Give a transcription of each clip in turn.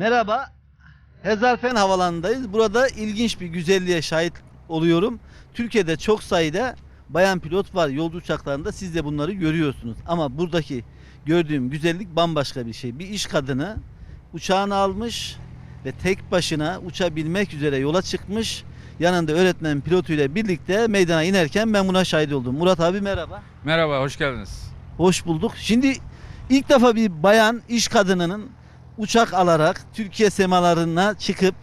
Merhaba. Hezarfen havalandayız. Burada ilginç bir güzelliğe şahit oluyorum. Türkiye'de çok sayıda bayan pilot var yolcu uçaklarında. Siz de bunları görüyorsunuz. Ama buradaki gördüğüm güzellik bambaşka bir şey. Bir iş kadını uçağını almış ve tek başına uçabilmek üzere yola çıkmış. Yanında öğretmen pilotuyla birlikte meydana inerken ben buna şahit oldum. Murat abi merhaba. Merhaba, hoş geldiniz. Hoş bulduk. Şimdi ilk defa bir bayan iş kadınının uçak alarak Türkiye semalarına çıkıp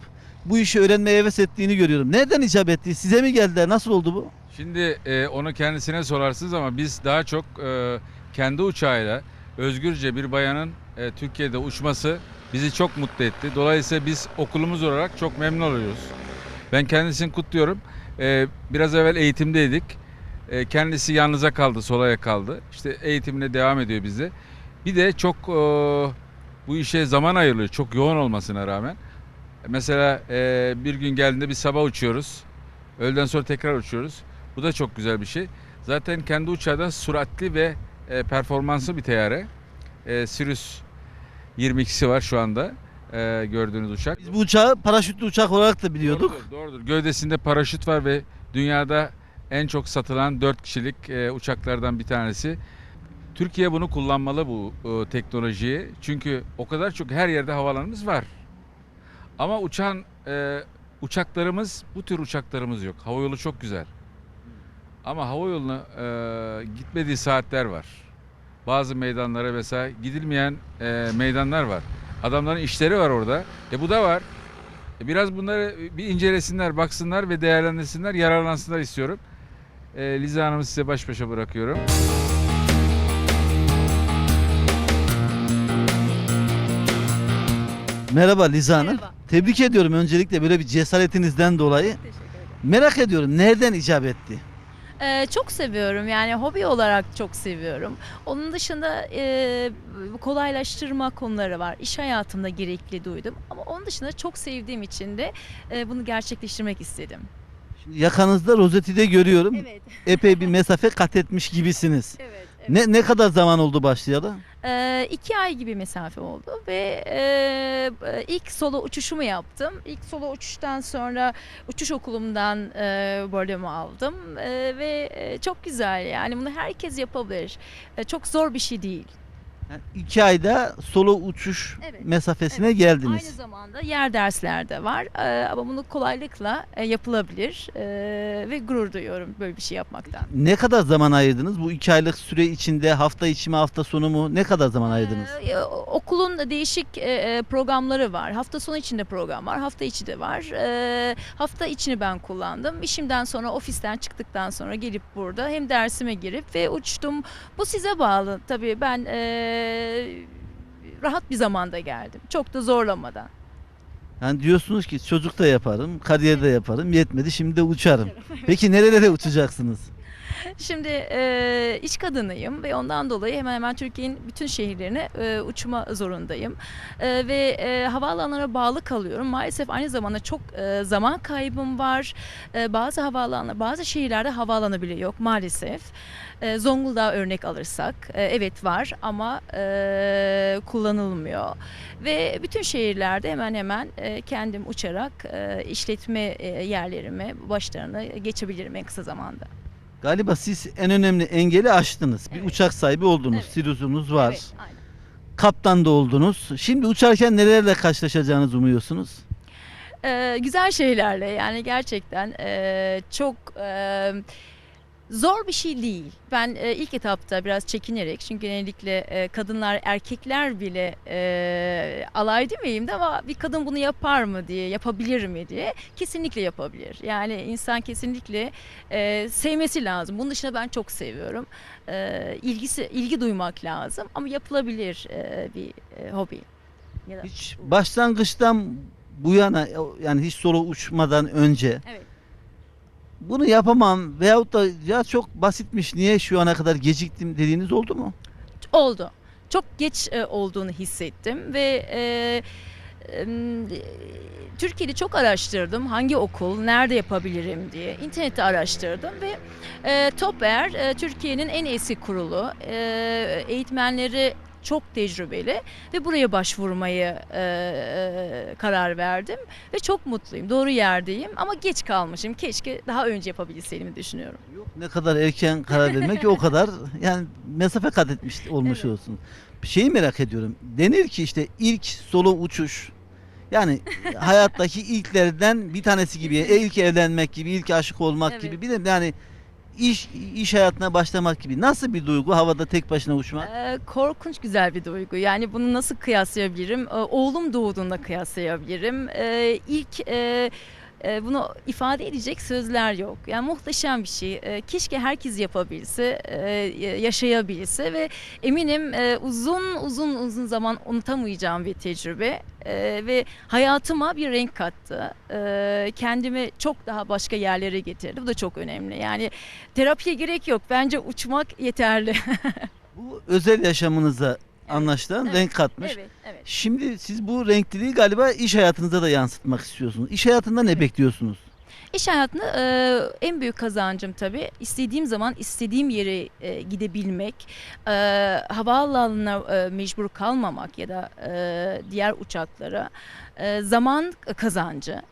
bu işi öğrenmeye heves ettiğini görüyorum. Nereden icap etti? Size mi geldiler? Nasıl oldu bu? Şimdi e, onu kendisine sorarsınız ama biz daha çok e, kendi uçağıyla özgürce bir bayanın e, Türkiye'de uçması bizi çok mutlu etti. Dolayısıyla biz okulumuz olarak çok memnun oluyoruz. Ben kendisini kutluyorum. E, biraz evvel eğitimdeydik. E, kendisi yalnıza kaldı, solaya kaldı. İşte eğitimine devam ediyor bize. Bir de çok e, bu işe zaman ayırılıyor. Çok yoğun olmasına rağmen. Mesela e, bir gün geldiğinde biz sabah uçuyoruz. Öğleden sonra tekrar uçuyoruz. Bu da çok güzel bir şey. Zaten kendi uçağı da süratli ve e, performanslı bir teyyare. E, Sirius 22'si var şu anda e, gördüğünüz uçak. Biz bu uçağı paraşütlü uçak olarak da biliyorduk. Doğrudur, doğrudur. Gövdesinde paraşüt var ve dünyada en çok satılan 4 kişilik e, uçaklardan bir tanesi. Türkiye bunu kullanmalı bu e, teknolojiyi. Çünkü o kadar çok her yerde havalanımız var. Ama uçan e, uçaklarımız, bu tür uçaklarımız yok. Havayolu çok güzel. Ama havayoluna e, gitmediği saatler var. Bazı meydanlara mesela gidilmeyen e, meydanlar var. Adamların işleri var orada. E bu da var. E, Biraz bunları bir incelesinler, baksınlar ve değerlendirsinler, yararlansınlar istiyorum. E, Liza Hanım'ı size baş başa bırakıyorum. Merhaba Liza Hanım. Merhaba. Tebrik ediyorum öncelikle böyle bir cesaretinizden dolayı. Teşekkür ederim. Merak ediyorum nereden icap etti? Ee, çok seviyorum yani hobi olarak çok seviyorum. Onun dışında e, kolaylaştırma konuları var. İş hayatımda gerekli duydum. Ama onun dışında çok sevdiğim için de e, bunu gerçekleştirmek istedim. Şimdi yakanızda rozeti de görüyorum. Evet. Epey bir mesafe kat etmiş gibisiniz. Evet. evet. Ne ne kadar zaman oldu başlayalı? Ee, iki ay gibi mesafe oldu ve e, ilk solo uçuşumu yaptım. İlk solo uçuştan sonra uçuş okulumdan e, bölümü aldım E, ve e, çok güzel yani bunu herkes yapabilir. E, çok zor bir şey değil. Yani iki ayda solo uçuş Evet, mesafesine evet. geldiniz. Aynı zamanda yer dersler de var Ee, ama bunu kolaylıkla e, yapılabilir Ee, ve gurur duyuyorum böyle bir şey yapmaktan. Ne kadar zaman ayırdınız? Bu iki aylık süre içinde hafta içi mi hafta sonu mu? Ne kadar zaman ayırdınız? Ee, okulun değişik e, e, programları var. Hafta sonu içinde program var, hafta içi de var. Ee, hafta içini ben kullandım. İşimden sonra ofisten çıktıktan sonra gelip burada hem dersime girip ve uçtum. Bu size bağlı tabii ben e, rahat bir zamanda geldim. Çok da zorlamadan. Yani diyorsunuz ki çocuk da yaparım, kariyer de yaparım, yetmedi şimdi de uçarım. Peki nerelere uçacaksınız? Şimdi e, iş kadınıyım ve ondan dolayı hemen hemen Türkiye'nin bütün şehirlerine e, uçma zorundayım. E, ve e, havaalanlarına bağlı kalıyorum. Maalesef aynı zamanda çok e, zaman kaybım var. E, bazı havaalanlar, bazı şehirlerde havaalanı bile yok maalesef. E, Zonguldak'a örnek alırsak e, evet var ama e, kullanılmıyor. Ve bütün şehirlerde hemen hemen e, kendim uçarak e, işletme e, yerlerime başlarına geçebilirim en kısa zamanda. Galiba siz en önemli engeli aştınız. Bir Evet. uçak sahibi oldunuz, Evet. Sirius'unuz var, Evet, aynen. kaptan da oldunuz. Şimdi uçarken nelerle karşılaşacağınızı umuyorsunuz? Ee, güzel şeylerle yani gerçekten e, çok e, zor bir şey değil. Ben e, ilk etapta biraz çekinerek çünkü genellikle e, kadınlar erkekler bile e, alay demeyeyim de ama bir kadın bunu yapar mı diye yapabilir mi diye kesinlikle yapabilir. Yani insan kesinlikle e, sevmesi lazım. Bunun dışında ben çok seviyorum. E, ilgisi ilgi duymak lazım ama yapılabilir e, bir e, hobi. Ya da- Hiç başlangıçtan bu yana yani hiç solo uçmadan önce Evet. Bunu yapamam veyahut da ya çok basitmiş niye şu ana kadar geciktim dediğiniz oldu mu? Oldu. Çok geç e, olduğunu hissettim ve e, e, Türkiye'de çok araştırdım hangi okul, nerede yapabilirim diye. İnternette araştırdım ve e, Top Air e, Türkiye'nin en eski kurulu. E, eğitmenleri çok tecrübeli ve buraya başvurmayı e, e, karar verdim ve çok mutluyum. Doğru yerdeyim ama geç kalmışım. Keşke daha önce yapabilseydim düşünüyorum. Yok ne kadar erken karar vermek o kadar yani mesafe kat etmiş olmuş Evet. olsun. Bir şeyi merak ediyorum. Denir ki işte ilk solo uçuş yani hayattaki ilklerden bir tanesi gibi. İlk evlenmek gibi, ilk aşık olmak Evet. gibi. Bir de yani iş iş hayatına başlamak gibi. Nasıl bir duygu havada tek başına uçmak? Ee, korkunç güzel bir duygu. Yani bunu nasıl kıyaslayabilirim? Ee, oğlum doğduğunda kıyaslayabilirim. Ee, ilk e, e, bunu ifade edecek sözler yok. Yani muhteşem bir şey. Ee, keşke herkes yapabilse, e, yaşayabilse ve eminim e, uzun uzun uzun zaman unutamayacağım bir tecrübe Ee, ve hayatıma bir renk kattı. Ee, kendimi çok daha başka yerlere getirdi. Bu da çok önemli. Yani terapiye gerek yok. Bence uçmak yeterli. Bu özel yaşamınıza anlaşılan evet, renk katmış. evet, evet. Şimdi siz bu renkliliği galiba iş hayatınıza da yansıtmak istiyorsunuz. İş hayatında ne bekliyorsunuz? İş hayatında e, en büyük kazancım tabii istediğim zaman istediğim yere e, gidebilmek, e, havaalanına e, mecbur kalmamak ya da e, diğer uçaklara e, zaman kazancı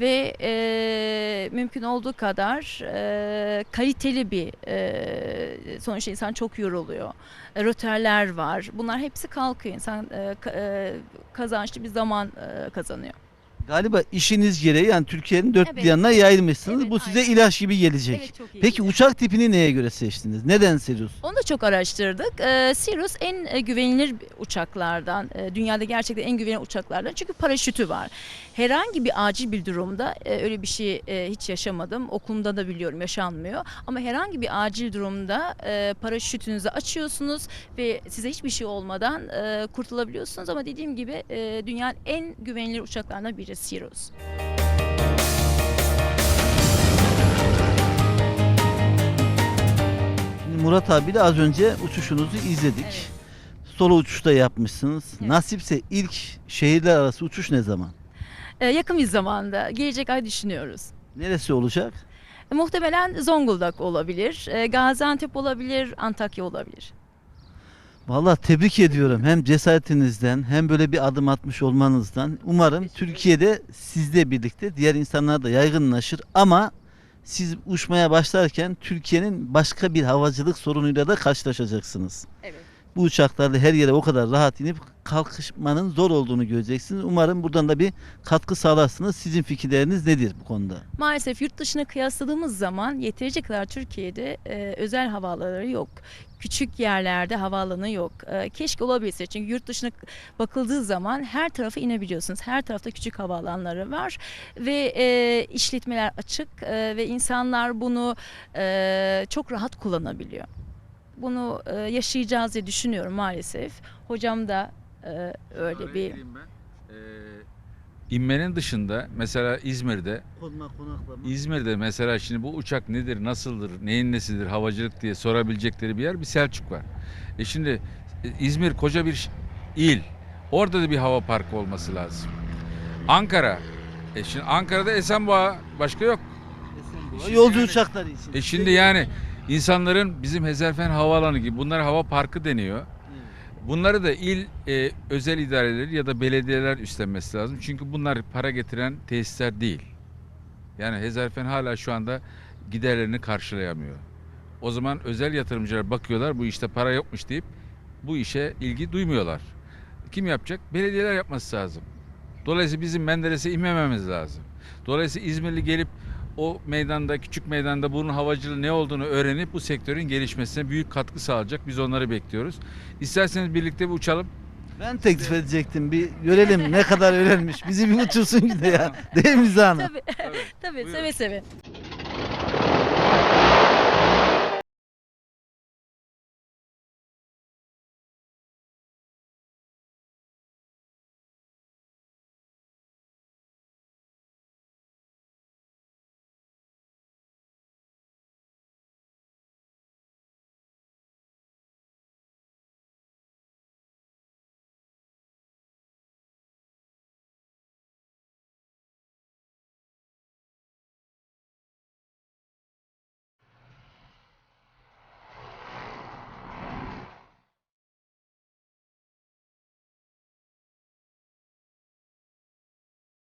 ve e, mümkün olduğu kadar e, kaliteli bir e, sonuçta insan çok yoruluyor. E, Röterler var. Bunlar hepsi kalkıyor. İnsan e, e, kazançlı bir zaman e, kazanıyor. Galiba işiniz gereği yani Türkiye'nin dört bir Evet. yanına yayılmışsınız. Evet, Bu size aynen. ilaç gibi gelecek. Evet, çok iyi. Peki uçak tipini neye göre seçtiniz? Neden Sirius? Onu da çok araştırdık. Ee, Cirrus en e, güvenilir uçaklardan, e, dünyada gerçekten en güvenilir uçaklardan. Çünkü paraşütü var. Herhangi bir acil bir durumda e, öyle bir şey e, hiç yaşamadım. Okulumda da biliyorum yaşanmıyor. Ama herhangi bir acil durumda e, paraşütünüzü açıyorsunuz ve size hiçbir şey olmadan e, kurtulabiliyorsunuz. Ama dediğim gibi e, dünyanın en güvenilir uçaklarından biri Şimdi Murat abiyle az önce uçuşunuzu izledik. Evet. Solo uçuşta yapmışsınız. Evet. Nasipse ilk şehirler arası uçuş ne zaman? E, yakın bir zamanda, gelecek ay düşünüyoruz. Neresi olacak? Muhtemelen Zonguldak olabilir, e, Gaziantep olabilir, Antakya olabilir. Vallahi tebrik ediyorum hem cesaretinizden hem böyle bir adım atmış olmanızdan. Umarım. Türkiye'de sizle birlikte diğer insanlar da yaygınlaşır ama siz uçmaya başlarken Türkiye'nin başka bir havacılık sorunuyla da karşılaşacaksınız. Evet. Bu uçaklarla her yere o kadar rahat inip kalkışmanın zor olduğunu göreceksiniz. Umarım buradan da bir katkı sağlarsınız. Sizin fikirleriniz nedir bu konuda? Maalesef yurt dışına kıyasladığımız zaman yeterince kadar Türkiye'de e, özel havaalanları yok. Küçük yerlerde havaalanı yok. E, keşke olabilse çünkü yurt dışına bakıldığı zaman her tarafa inebiliyorsunuz. Her tarafta küçük havaalanları var ve e, işletmeler açık e, ve insanlar bunu e, çok rahat kullanabiliyor. Bunu e, yaşayacağız diye düşünüyorum maalesef. Hocam da e, öyle Araya bir ben. Ee, inmenin dışında mesela İzmir'de Konma konaklama. İzmir'de mesela şimdi bu uçak nedir, nasıldır, neyin nesidir, havacılık diye sorabilecekleri bir yer bir Selçuk var. E şimdi e, İzmir koca bir il. Orada da bir hava parkı olması lazım. Ankara. E şimdi Ankara'da Esenboğa başka yok. Şimdi Yolcu yani- uçakları için. E şimdi yani insanların bizim Hezarfen Havaalanı gibi bunlar hava parkı deniyor. Bunları da il e, özel idareleri ya da belediyeler üstlenmesi lazım. Çünkü bunlar para getiren tesisler değil. Yani Hezarfen hala şu anda giderlerini karşılayamıyor. O zaman özel yatırımcılar bakıyorlar bu işte para yokmuş deyip bu işe ilgi duymuyorlar. Kim yapacak? Belediyeler yapması lazım. Dolayısıyla bizim Menderes'e inmememiz lazım. Dolayısıyla İzmirli gelip o meydanda, küçük meydanda bunun havacılığı ne olduğunu öğrenip bu sektörün gelişmesine büyük katkı sağlayacak. Biz onları bekliyoruz. İsterseniz birlikte bir uçalım. Ben teklif edecektim. Bir görelim ne kadar öğrenmiş. Bizi bir uçursun bir de ya. Değil mi Zana? tabii tabii Buyurun. seve seve.